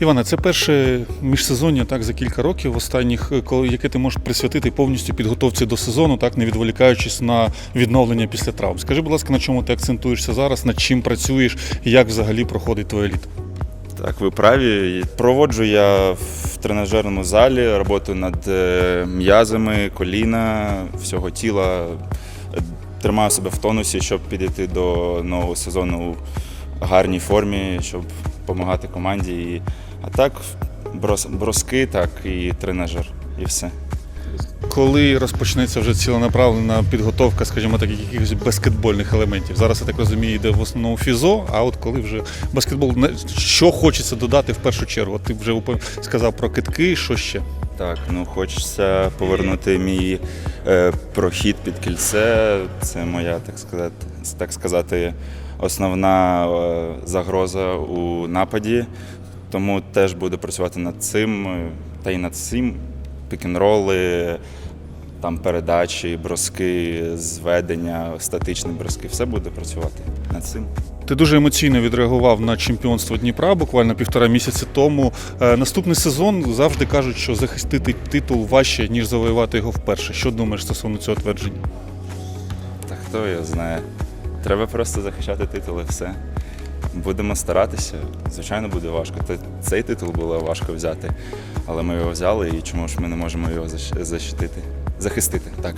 Іване, це перше міжсезоння так за кілька років останніх, е, коли яке ти можеш присвятити повністю підготовці до сезону, так не відволікаючись на відновлення після травм. Скажи, будь ласка, на чому ти акцентуєшся зараз, над чим працюєш і як взагалі проходить твоє літо? Так, ви праві. Проводжу я в тренажерному залі, роботу над е, м'язами, коліна, всього тіла. Тримаю себе в тонусі, щоб підійти до нового сезону в гарній формі, щоб допомагати команді. І, а так, брос, броски, так і тренажер, і все. Коли розпочнеться вже ціленаправлена підготовка, скажімо так, якихось баскетбольних елементів? Зараз я так розумію, йде в основному фізо. А от коли вже баскетбол, що хочеться додати в першу чергу? От ти вже сказав про китки, що ще? Так, ну хочеться повернути мій е, прохід під кільце. Це моя, так сказати, так сказати, основна е, загроза у нападі. Тому теж буду працювати над цим е, та й над цим. Пікінроли, там передачі, броски, зведення, статичні броски. Все буде працювати над цим. Ти дуже емоційно відреагував на чемпіонство Дніпра буквально півтора місяці тому. Е, Наступний сезон завжди кажуть, що захистити титул важче, ніж завоювати його вперше. Що думаєш стосовно цього твердження? Та хто його знає? Треба просто захищати титули, все. Будемо старатися. Звичайно, буде важко. Та Цей титул було важко взяти, але ми його взяли, і чому ж ми не можемо його защитити? Захистити, так.